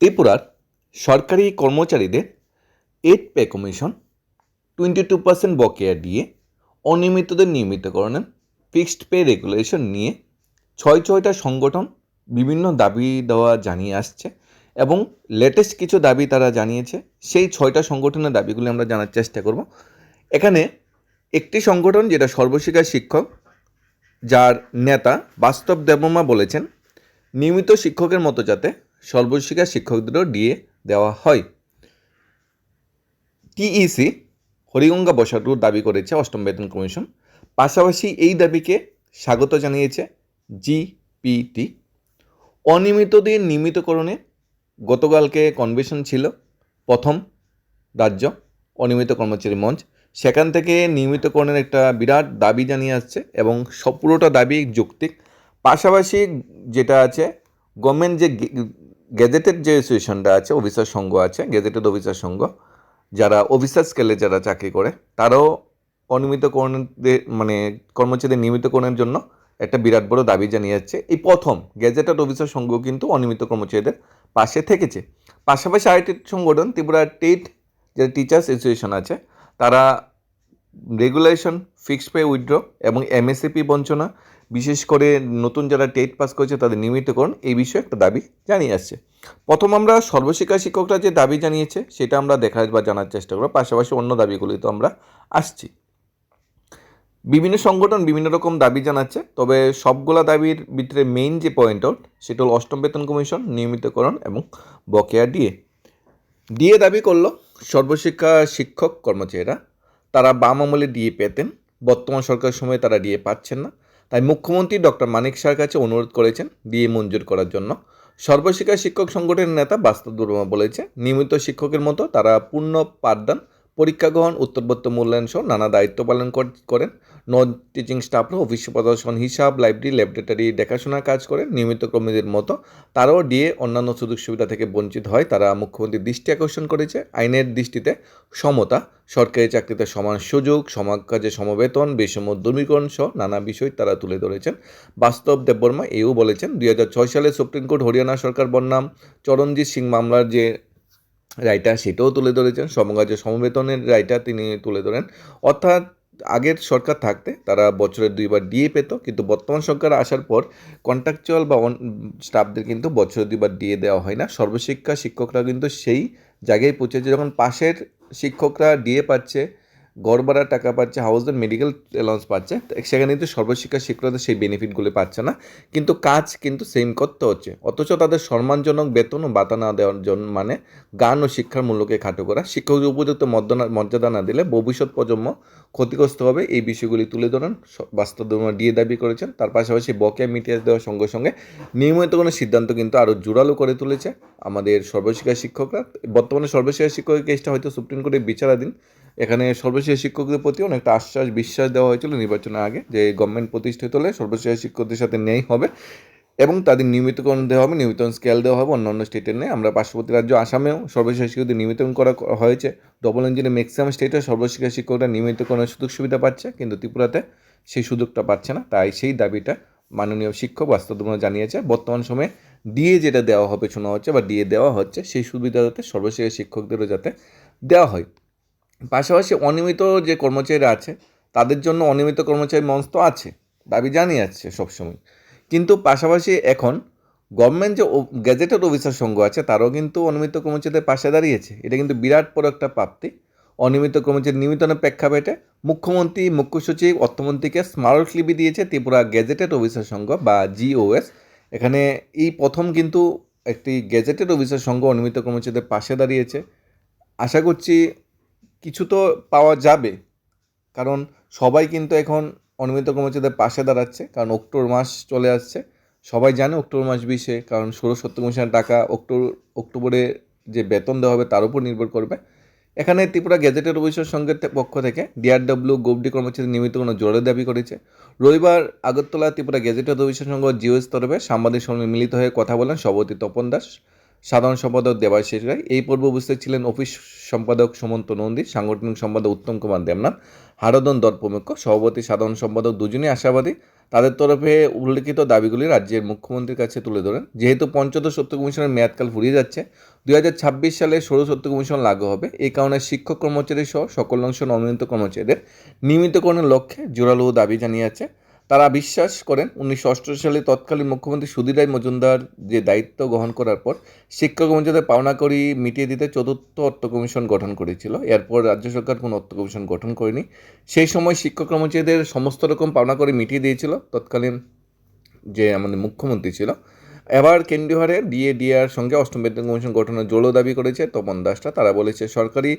ত্রিপুরার সরকারি কর্মচারীদের eight pay commission twenty two percent বকেয়া দিয়ে অনিয়মিতদের নিয়মিতকরণের ফিক্সড পে রেগুলেশন নিয়ে ছয় ছয়টা সংগঠন বিভিন্ন দাবি দেওয়া জানিয়ে আসছে এবং লেটেস্ট কিছু দাবি তারা জানিয়েছে, সেই ছয়টা সংগঠনের দাবিগুলি আমরা জানার চেষ্টা করব। এখানে একটি সংগঠন যেটা সর্বশিক্ষা শিক্ষক, যার নেতা বাস্তব দেবমা বলেছেন, নিয়মিত শিক্ষকের মতো যাতে সর্বশিক্ষা শিক্ষকদেরও ডিএ দেওয়া হয়। টিইসি, হরিগঙ্গা বসাটুর দাবি করেছে অষ্টম বেতন কমিশন। পাশাপাশি এই দাবিকে স্বাগত জানিয়েছে জিপিটি। অনিয়মিতদের নিয়মিতকরণে গতকালকে কনভেনশন ছিল। প্রথম রাজ্য অনিয়মিত কর্মচারী মঞ্চ। সেখান থেকে নিয়মিতকরণের একটা বিরাট দাবি জানিয়ে আসছে এবং সব পুরোটা দাবি যৌক্তিক। পাশাপাশি যেটা আছে, গভর্নমেন্ট যে গেজেটেড যে অ্যাসোসিয়েশনটা আছে, অফিসার সংঘ আছে, গেজেটেড অফিসার সংঘ যারা অফিসার স্কেলে যারা চাকরি করে, তারাও অনিয়মিতকরণের মানে কর্মচারীদের নিয়মিতকরণের জন্য একটা বিরাট বড় দাবি জানিয়ে যাচ্ছে। এই প্রথম গেজেটেড অফিসার সংঘ কিন্তু অনিয়মিত কর্মচারীদের পাশে থেকেছে। পাশাপাশি আরেকটি সংগঠন, ত্রিপুরা টেট যে টিচার্স অ্যাসোসিয়েশন আছে, তারা রেগুলেশন ফিক্সড পে উইথড্র এবং এমএসএপি বঞ্চনা বিশেষ করে নতুন যারা টেট পাস করেছে তাদের নিয়মিতকরণ এই বিষয়ে একটা দাবি জানিয়ে আসছে। প্রথম আমরা সর্বশিক্ষা শিক্ষকরা যে দাবি জানিয়েছে, সেটা আমরা দেখার বা জানার চেষ্টা করব। পাশাপাশি অন্য দাবিগুলি তো আমরা আসছি। বিভিন্ন সংগঠন বিভিন্ন রকম দাবি জানাচ্ছে, তবে সবগুলা দাবির ভিতরে মেইন যে পয়েন্ট আউট সেটা হল অষ্টম বেতন কমিশন নিয়মিতকরণ এবং বকেয়া ডিএ ডিএ দাবি করল সর্বশিক্ষা শিক্ষক কর্মচারীরা, তারা বাম আমলে ডিএ পেতেন। বর্তমান সরকারের সময় তারা ডিএ পাচ্ছেন না। তাই মুখ্যমন্ত্রী ডক্টর মানিক শাহর কাছে অনুরোধ করেছেন ডিএ মঞ্জুর করার জন্য। সর্বশিক্ষা শিক্ষক সংগঠনের নেতা বাস্তব দুর্মা বলেছে, নিয়মিত শিক্ষকের মতো তারা পূর্ণ পাঠদান, পরীক্ষা গ্রহণ উত্তরবর্ত মূল্যায়ন সহ নানা দায়িত্ব পালন করেন। নন টিচিং স্টাফরা অফিস প্রদর্শন, হিসাব লাইব্রেরি ল্যাবরেটরি দেখাশোনার কাজ করেন নিয়মিত কর্মীদের মতো। তারাও ডিএ অন্যান্য সুযোগ সুবিধা থেকে বঞ্চিত হয়। তারা মুখ্যমন্ত্রীর দৃষ্টি আকর্ষণ করেছে। আইনের দৃষ্টিতে সমতা, সরকারি চাকরিতে সমান সুযোগ, সমাজ কাজে সমবেতন বেসম দূরীকরণ সহ নানা বিষয় তারা তুলে ধরেছেন। বাস্তব দেববর্মা এও বলেছেন, দুই হাজার ছয় সালে সুপ্রিম কোর্ট হরিয়ানা সরকার বন্যাম চরণজিৎ সিং মামলার যে রায়টা সেটাও তুলে ধরেছেন। সমকাজে সমবেতনের রায়টা তিনি তুলে ধরেন। অর্থাৎ আগের সরকার থাকতে তারা বছরে দুইবার ডিএ পেত, কিন্তু বর্তমান সরকার আসার পর কন্ট্রাকচুয়াল বা অন স্টাফদের কিন্তু বছরে দুইবার ডিএ দেওয়া হয় না। সর্বশিক্ষা শিক্ষকরা কিন্তু সেই জায়গায় পৌঁছেছে। যখন পাশের শিক্ষকরা ডিএ পাচ্ছে গড় ভাড়ার টাকা পাচ্ছে হাউস অ্যান্ড মেডিকেল অ্যালাউন্স পাচ্ছে, সেখানে কিন্তু সর্বশিক্ষা শিক্ষকরা সেই বেনিফিটগুলো পাচ্ছে না। কিন্তু কাজ কিন্তু সেম করতে হচ্ছে। অথচ তাদের সম্মানজনক বেতন ও ভাতা না দেওয়ার জন্য মানে গান ও শিক্ষার মূল্যকে খাটো করা। শিক্ষকদের উপযুক্ত মর্যাদা না দিলে ভবিষ্যৎ প্রজন্ম ক্ষতিগ্রস্ত হবে। এই বিষয়গুলি তুলে ধরেন বাস্তব দিয়ে দাবি করেছেন। তার পাশাপাশি বকেয়া মিটিয়ে দেওয়ার সঙ্গে সঙ্গে নিয়মিত কোনো সিদ্ধান্ত কিন্তু আরও জোরালো করে তুলেছে। আমাদের সর্বশিক্ষা শিক্ষকরা, বর্তমানে সর্বশিক্ষা শিক্ষকের কেসটা হয়তো সুপ্রিম কোর্টে বিচারাধীন। এখানে সর্বশেষ শিক্ষকদের প্রতি অনেকটা আশ্বাস, বিশ্বাস দেওয়া হয়েছিল নির্বাচনের আগে যে গভর্নমেন্ট প্রতিষ্ঠিত হলে সর্বশেষ শিক্ষকদের সাথে ন্যায় হবে এবং তাদের নিয়মিতকরণ দেওয়া হবে, নিয়মিতকরণ স্কেল দেওয়া হবে অন্যান্য স্টেটের নেই আমরা পার্শ্ববর্তী রাজ্য আসামেও সর্বশেষ শিক্ষকদের নিয়মিতকরণ করা হয়েছে। ডবল ইঞ্জিনে ম্যাক্সিমাম স্টেটে সর্বশিক্ষা শিক্ষকরা নিয়মিতকরণের সুযোগ সুবিধা পাচ্ছে, কিন্তু ত্রিপুরাতে সেই সুযোগটা পাচ্ছে না। তাই সেই দাবিটা মাননীয় শিক্ষক বাস্তবমা জানিয়েছে। বর্তমান সময়ে ডিএ যেটা দেওয়া হবে শোনা হচ্ছে বা ডিএ দেওয়া হচ্ছে, সেই সুবিধা যাতে সর্বশেষ শিক্ষকদেরও যাতে দেওয়া হয়। পাশাপাশি অনিয়মিত যে কর্মচারীরা আছে, তাদের জন্য অনিয়মিত কর্মচারী মঞ্চ তো আছে, দাবি জানিয়ে যাচ্ছে সবসময়। কিন্তু পাশাপাশি এখন গভর্নমেন্ট যে গ্যাজেটেড অফিসার সংঘ আছে, তারাও কিন্তু অনিয়মিত কর্মচারীদের পাশে দাঁড়িয়েছে। এটা কিন্তু বিরাট বড় একটা প্রাপ্তি। অনিয়মিত কর্মচারী নিয়মিতনের প্রেক্ষাপটে মুখ্যমন্ত্রী, মুখ্য সচিব, অর্থমন্ত্রীকে স্মারকলিপি দিয়েছে ত্রিপুরা গ্যাজেটেড অফিসার সংঘ বা জিওএস এখানে এই প্রথম কিন্তু একটি গ্যাজেটেড অফিসার সংঘ অনিয়মিত কর্মচারীদের পাশে দাঁড়িয়েছে। আশা করছি কিছু তো পাওয়া যাবে। কারণ সবাই কিন্তু এখন অনিয়মিত কর্মচারীদের পাশে দাঁড়াচ্ছে। কারণ অক্টোবর মাস চলে আসছে। সবাই জানে অক্টোবর মাস বিশে, কারণ সত্তর কমিশনের টাকা অক্টোবর, অক্টোবরে যে বেতন দেওয়া হবে তার উপর নির্ভর করবে। এখানে ত্রিপুরা গেজেটেড অফিসের সঙ্গে পক্ষ থেকে ডিআরডব্লিউ গোবডি কর্মচারী নিয়মিত কোনো জোরের দাবি করেছে। রবিবার আগরতলা ত্রিপুরা গেজেটেড অফিসের সঙ্গে জিওএস তরফে সাংবাদিক সঙ্গে মিলিত হয়ে কথা বলেন সভাপতি তপন দাস। সাধারণ সম্পাদক দেবাশিস রায়। এই পর্বে উপস্থিত ছিলেন অফিস সম্পাদক সুমন্ত নন্দী, সাংগঠনিক সম্পাদক উত্তম কুমার দেবনাথ, হারদন দর প্রমুখ, সভাপতি সাধারণ সম্পাদক দুজনই আশাবাদী। তাদের তরফে উল্লেখিত দাবিগুলি রাজ্যের মুখ্যমন্ত্রীর কাছে তুলে ধরেন। যেহেতু পঞ্চদশ সত্য কমিশনের মেয়াদকাল ফুরিয়ে যাচ্ছে, দুই হাজার ছাব্বিশ সালে ষোলো সত্য কমিশন লাগু হবে। এই কারণে শিক্ষক কর্মচারী সহ সকল অংশ নবনিত কর্মচারীদের নিয়মিতকরণের লক্ষ্যে জোরালো দাবি জানিয়েছে। তারা বিশ্বাস করেন উনিশশো অষ্টআশি সালে তৎকালীন মুখ্যমন্ত্রী সুধীর রায় মজুমদার যে দায়িত্ব গ্রহণ করার পর শিক্ষক মর্যাদা পাওনা করি মিটিয়ে দিতে চতুর্থ অর্থ কমিশন গঠন করেছিল। এরপর রাজ্য সরকার কোনো অর্থ কমিশন গঠন করেনি। সেই সময় শিক্ষক কর্মচারীদের সমস্ত রকম পাওনা করে মিটিয়ে দিয়েছিল। তৎকালীন যে আমাদের মুখ্যমন্ত্রী ছিল এবার কেন্দ্রীয় হারে ডিএ ডিআর সঙ্গে অষ্টম বেতন কমিশন গঠনের জোরো দাবি করেছে তপন দাসটা। তারা বলেছে, সরকারি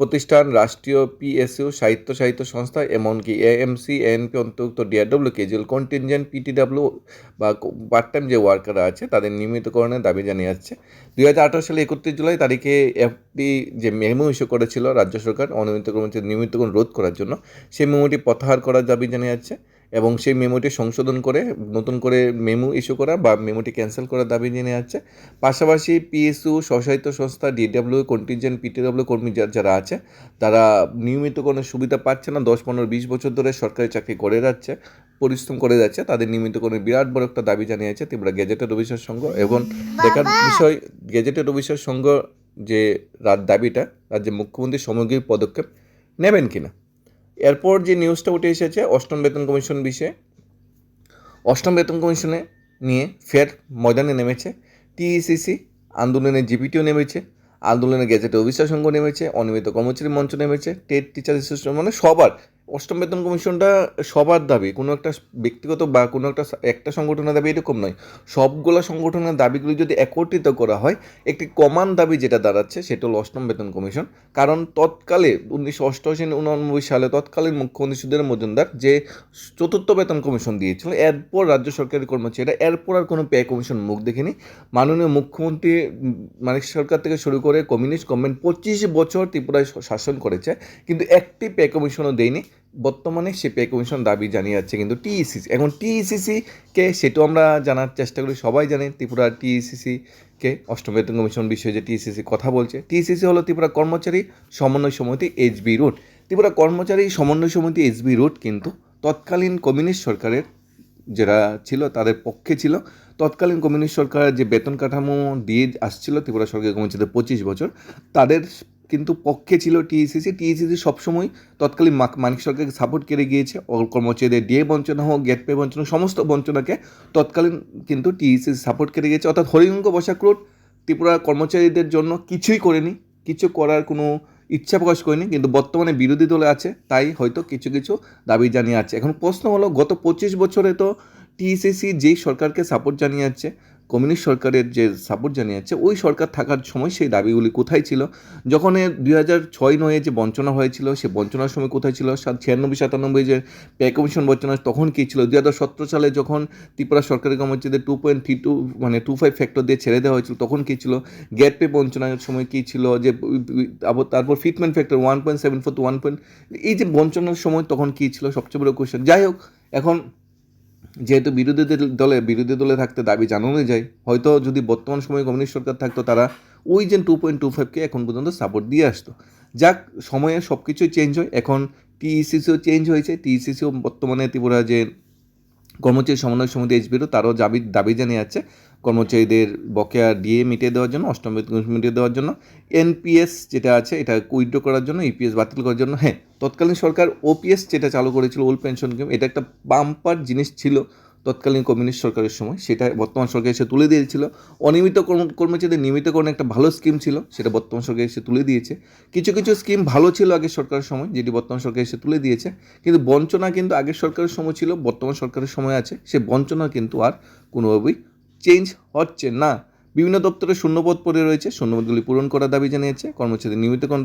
প্রতিষ্ঠান, রাষ্ট্রীয় পিএসইউ, সাহিত্য সাহিত্য সংস্থা, এমনকি এএমসি, এএনপি, অন্তর্ভুক্ত ডিআরডব্লিউ কেজুয়াল কন্টিনজেন্ট, পিটিডব্লিউ বা পার্ট টাইম যে ওয়ার্কাররা আছে, তাদের নিয়মিতকরণের দাবি জানিয়ে যাচ্ছে দুই হাজার আঠারো সালে একত্রিশ জুলাই তারিখে এফডি যে মেমো ইস্যু করেছিল রাজ্য সরকার অনিয়মিত কর্মচারী নিয়মিতকরণ রোধ করার জন্য, সেই মেমোটি প্রত্যাহার করার দাবি জানিয়ে যাচ্ছে এবং সেই মেমোটি সংশোধন করে নতুন করে মেমো ইস্যু করা বা মেমোটি ক্যান্সেল করার দাবি জানিয়ে যাচ্ছে পাশাপাশি পিএসইউ স্বশায়িত সংস্থা ডিডব্লিউ কন্টিনজেন্ট পিটিডব্লিউ কর্মী যারা আছে তারা নিয়মিত কোনো সুবিধা পাচ্ছে না। দশ পনেরো বিশ বছর ধরে সরকারি চাকরি করে যাচ্ছে পরিশ্রম করে যাচ্ছে। তাদের নিয়মিত কোনো বিরাট বড় একটা দাবি জানিয়েছে ত্রিপুরা গেজেটেড অফিসার সংঘ এবং দেখার বিষয় গেজেটেড অফিসার সংঘ যে রাত দাবিটা রাজ্যের মুখ্যমন্ত্রী সামগ্রিক পদক্ষেপ নেবেন কিনা? এরপর যে নিউজটা উঠে এসেছে, অষ্টম বেতন কমিশন বিষয়ে, অষ্টম বেতন কমিশনে নিয়ে ফের ময়দানে নেমেছে টিইসিসি আন্দোলনে জিপিটিও নেমেছে আন্দোলনের গেজেটে অফিসার সংঘ নেমেছে, অনিয়মিত কর্মচারী মঞ্চ নেমেছে, টেট টিচার অ্যাসোসিয়েশন মানে সবার, অষ্টম বেতন কমিশনটা সবার দাবি, কোনো একটা ব্যক্তিগত বা কোনো একটা একটা সংগঠনের দাবি এরকম নয়। সবগুলো সংগঠনের দাবিগুলি যদি একত্রিত করা হয়, একটি কমান দাবি যেটা দাঁড়াচ্ছে সেটা হলো অষ্টম বেতন কমিশন। কারণ তৎকালে উনিশশো অষ্টআশি উনানব্বই সালে তৎকালীন মুখ্যমন্ত্রী সুধীর মজুমদার যে চতুর্থ বেতন কমিশন দিয়েছিল, এরপর রাজ্য সরকারের কর্মচারীরা এরপর আর কোনো পে কমিশন মুখ দেখেনি। মাননীয় মুখ্যমন্ত্রী মানিক সরকার থেকে শুরু করে কমিউনিস্ট গভর্নমেন্ট পঁচিশ বছর ত্রিপুরায় শাসন করেছে, কিন্তু একটি পে কমিশনও দেয়নি। বর্তমানে সে পে কমিশন দাবি জানিয়ে যাচ্ছে কিন্তু টিইসিসি এখন টিইসিসি কে সেটাও আমরা জানার চেষ্টা করি, সবাই জানে ত্রিপুরা টিইসিসি কে অষ্টম বেতন কমিশন বিষয়ে যে টিইসিসি কথা বলছে। টিইসিসি হলো ত্রিপুরা কর্মচারী সমন্বয় সমিতি এইচবি রুট। ত্রিপুরা কর্মচারী সমন্বয় সমিতি এইচবি রুট কিন্তু তৎকালীন কমিউনিস্ট সরকারের যারা ছিল, তাদের পক্ষে ছিল। তৎকালীন কমিউনিস্ট সরকার যে বেতন কাঠামো দিয়ে আসছিল, ত্রিপুরা সরকারি কর্মচারীদের পঁচিশ বছর, তাদের কিন্তু পক্ষে ছিল টিইসিসি। টিইসিসি সবসময় তৎকালীন মানিক সরকারকে সাপোর্ট করে গিয়েছে। কর্মচারীদের ডিএ বঞ্চনা হোক গেট পে বঞ্চনা সমস্ত বঞ্চনাকে তৎকালীন কিন্তু টিইসিসি সাপোর্ট করে গিয়েছে। অর্থাৎ হরিঙ্গ বসাক রোড ত্রিপুরা কর্মচারীদের জন্য কিছুই করেনি। কিছু করার কোনো ইচ্ছা প্রকাশ করেনি, কিন্তু বর্তমানে বিরোধী দলে আছে, তাই হয়তো কিছু কিছু দাবি জানিয়ে আছে। এখন প্রশ্ন হলো, গত পঁচিশ বছরে তো টিএসসি যেই সরকারকে সাপোর্ট জানিয়ে যাচ্ছে কমিউনিস্ট সরকারের যে সাপোর্ট জানিয়ে যাচ্ছে ওই সরকার থাকার সময় সেই দাবিগুলি কোথায় ছিল? যখন দুই হাজার ছয় নয়ে যে বঞ্চনা হয়েছিল, সে বঞ্চনার সময় কোথায় ছিল? সাত ছিয়ানব্বই, সাতানব্বই যে পে কমিশন বঞ্চনা তখন কী ছিল? দুই হাজার সতেরো সালে যখন ত্রিপুরা সরকারের কর্মচারীদের টু পয়েন্ট থ্রি টু মানে টু ফাইভ ফ্যাক্টর দিয়ে ছেড়ে দেওয়া হয়েছিল, তখন কী ছিল? গ্যাট পে বঞ্চনার সময় কী ছিল? যে তারপর fitment factor one point seven four two one point এই যে বঞ্চনার সময় তখন কী ছিল? সবচেয়ে বড় কোয়েশ্চেন যাই হোক, এখন যেহেতু বিরোধী দলে বিরোধী দলে থাকতে দাবি জানানো যায়, হয়তো যদি বর্তমান সময়ে কমিউনিস্ট সরকার থাকতো, তারা ওই যে টু পয়েন্ট টু ফাইভকে এখন পর্যন্ত সাপোর্ট দিয়ে আসতো। যাক, সময়ে সব কিছুই চেঞ্জ হয়। এখন টিইসিসিও চেঞ্জ হয়েছে। টিইসিসিও বর্তমানে ত্রিপুরা যে কর্মচারী সমন্বয় সমিতি এইচবিরও তারও দাবি দাবি জানিয়ে আছে কর্মচারীদের বকেয়া ডিএ মিটিয়ে দেওয়ার জন্য, অষ্টম বেতন মিটিয়ে দেওয়ার জন্য। এনপিএস যেটা আছে, এটা উইথড্র করার জন্য ইপিএস বাতিল করার জন্য। হ্যাঁ তৎকালীন সরকার ওপিএস যেটা চালু করেছিল ওল্ড পেনশন স্কিম এটা একটা বাম্পার জিনিস ছিল। তৎকালীন কমিউনিস্ট সরকারের সময়, সেটা বর্তমান সরকার এসে তুলে দিয়েছিল। অনিয়মিত কর্ম- কর্মচারীদের নিয়মিতকরণ একটা ভালো স্কিম ছিল, সেটা বর্তমান সরকার এসে তুলে দিয়েছে। কিছু কিছু স্কিম ভালো ছিল আগের সরকারের সময়, যেটি বর্তমান সরকার এসে তুলে দিয়েছে। কিন্তু বঞ্চনা কিন্তু আগের সরকারের সময় ছিল, বর্তমান সরকারের সময় আছে। সে বঞ্চনা কিন্তু আর কোনোভাবেই চেঞ্জ হচ্ছে না। বিভিন্ন দপ্তরে শূন্যপদ পড়ে রয়েছে, শূন্যপদগুলি পূরণ করার দাবি জানিয়েছে কর্মচারী নিয়মিতকরণ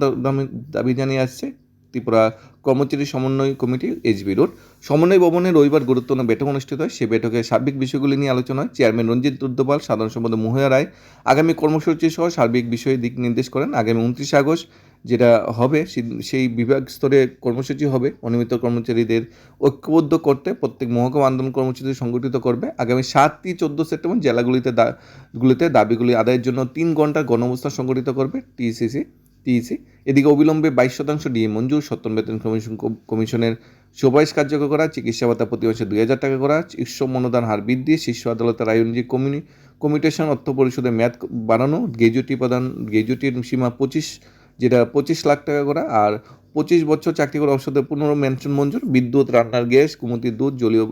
দাবি জানিয়ে আসছে। ত্রিপুরা কর্মচারী সমন্বয় কমিটি এইচবি রোড। সমন্বয় ভবনে রবিবার গুরুত্বপূর্ণ বৈঠক অনুষ্ঠিত হয়। সে বৈঠকে সার্বিক বিষয়গুলি নিয়ে আলোচনা হয়। চেয়ারম্যান রঞ্জিত দুর্দপাল সাধারণ সম্পাদক মোহয়া রায়, আগামী কর্মসূচি সহ সার্বিক বিষয়ে দিক নির্দেশ করেন। আগামী উনত্রিশে আগস্ট যেটা হবে সেই বিভাগ স্তরে কর্মসূচি হবে। অনিয়মিত কর্মচারীদের ঐক্যবদ্ধ করতে প্রত্যেক মহকুমা আন্দোলন কর্মসূচি সংগঠিত করবে। আগামী সাতটি চোদ্দ সেপ্টেম্বর জেলাগুলিতে দা, গুলিতে দাবিগুলি আদায়ের জন্য তিন ঘণ্টার গণঅবস্থান সংগঠিত করবে টিসিসি। টিইসি এদিকে অবিলম্বে বাইশ শতাংশ ডিএ মঞ্জুর সত্তর বেতন কমিশন কমিশনের সুপারিশ কার্যকর করা, চিকিৎসা ভাতা প্রতি মাসে দুই হাজার টাকা করা শীর্ষ অনুদান হার বৃদ্ধি, শীর্ষ আদালতের আইন অনুযায়ী কমিউনি কমিউনিকেশন অর্থ পরিষদের মেয়াদ বাড়ানো গ্রেজুয়েটি প্রদান গ্রেজুয়েটির সীমা পঁচিশ যেটা পঁচিশ লাখ টাকা করা আর পঁচিশ বছর চাকরি করা অবসরে পুনর মেনশন মঞ্জুর, বিদ্যুৎ, রান্নার গ্যাস কুমতির দুধ, জলীয়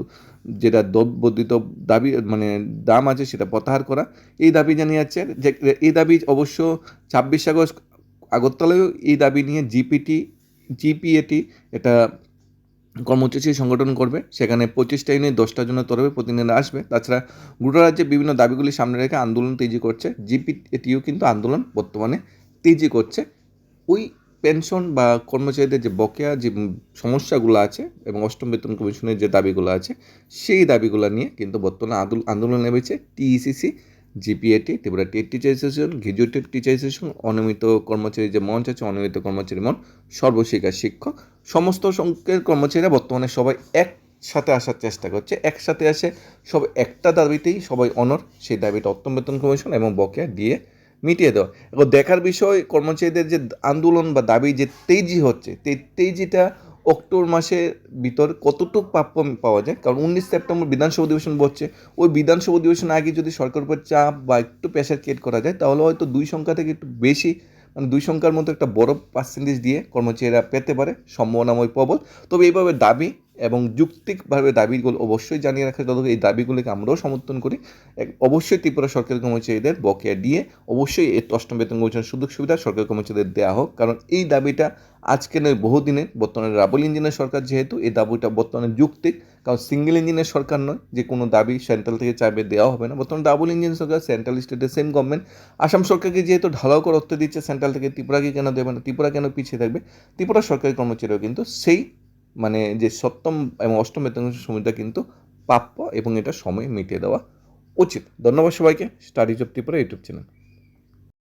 যেটা বর্ধিত দাবি মানে দাম আছে সেটা প্রত্যাহার করা। এই দাবি জানিয়ে যাচ্ছে যে এই দাবি অবশ্য ছাব্বিশ আগস্ট আগরতলায়ও এই দাবি নিয়ে জিপিটি, জিপিএটি এটা কর্মসূচি সংগঠন করবে। সেখানে পঁচিশটা ইউনিট, দশটা জনের তরফে প্রতিনিধি আসবে। তাছাড়া গোটা রাজ্যে বিভিন্ন দাবিগুলি সামনে রেখে আন্দোলন তেজি করছে। জিপিএটিও কিন্তু আন্দোলন বর্তমানে তেজি করছে। ওই পেনশন বা কর্মচারীদের যে বকেয়া যে সমস্যাগুলো আছে এবং অষ্টম বেতন কমিশনের যে দাবিগুলো আছে, সেই দাবিগুলো নিয়ে কিন্তু বর্তমানে আন্দোলন নেমেছে TECC. GPAT Tripura TET teacher association graduated teacher association, অনিয়মিত কর্মচারী যে মঞ্চ আছে, অনিয়মিত কর্মচারী মন সর্বশিক্ষা শিক্ষক, সমস্ত সংখ্যের কর্মচারীরা বর্তমানে সবাই একসাথে আসার চেষ্টা করছে, একসাথে আসে সব একটা দাবিতেই সবাই অনর সেই দাবিটা অষ্টম বেতন কমিশন এবং বকেয়া দিয়ে মিটিয়ে দেওয়া। এবং দেখার বিষয়, কর্মচারীদের যে আন্দোলন বা দাবি যে তেজি হচ্ছে তেজিটা অক্টোবর মাসের ভিতর কতটুকু প্রাপ্য পাওয়া যায়? কারণ উনিশ সেপ্টেম্বর বিধানসভা অধিবেশন বসছে ওই বিধানসভা অধিবেশন আগে যদি সরকার উপর চাপ বা একটু প্রেশার ক্রিয়েট করা যায়, তাহলে হয়তো দুই সংখ্যা থেকে একটু বেশি মানে দুই সংখ্যার মতো একটা বড় পার্সেন্টেজ দিয়ে কর্মচারীরা পেতে পারে, সম্ভাবনাময় প্রবল। তবে এইভাবে দাবি এবং যুক্তিকভাবে দাবিগুলো অবশ্যই জানিয়ে রাখা যত এই দাবিগুলিকে আমরাও সমর্থন করি। অবশ্যই ত্রিপুরা সরকারি কর্মচারীদের বকেয়া দিয়ে অবশ্যই এই অষ্টম বেতন কমিশনের সুযোগ সুবিধা সরকারি কর্মচারীদের দেওয়া হোক। কারণ এই দাবিটা আজকে নয় বহুদিনের বর্তমানে রাবল ইঞ্জিনের সরকার যেহেতু, এই দাবিটা বর্তমানে যুক্তিক কারণ সিঙ্গেল ইঞ্জিনের সরকার নয় যে কোনো দাবি সেন্ট্রাল থেকে চাইবে দেওয়া হবে না। বর্তমানে ডাবল ইঞ্জিন সরকার, সেন্ট্রাল স্টেটের সেম গভর্নমেন্ট। আসাম সরকারকে যেহেতু ঢালাও করে অর্থ দিচ্ছে, সেন্ট্রাল থেকে ত্রিপুরাকে কেন দেবে না? ত্রিপুরা কেন পিছিয়ে থাকবে? ত্রিপুরা সরকারি কর্মচারীও কিন্তু সেই মানে যে সপ্তম এবং অষ্টম বেতন সময়টা কিন্তু প্রাপ্য এবং এটা সময় মিটিয়ে দেওয়া উচিত। ধন্যবাদ সবাইকে। স্টাডিজ চপ্তি ত্রিপুরা ইউটিউব চ্যানেল।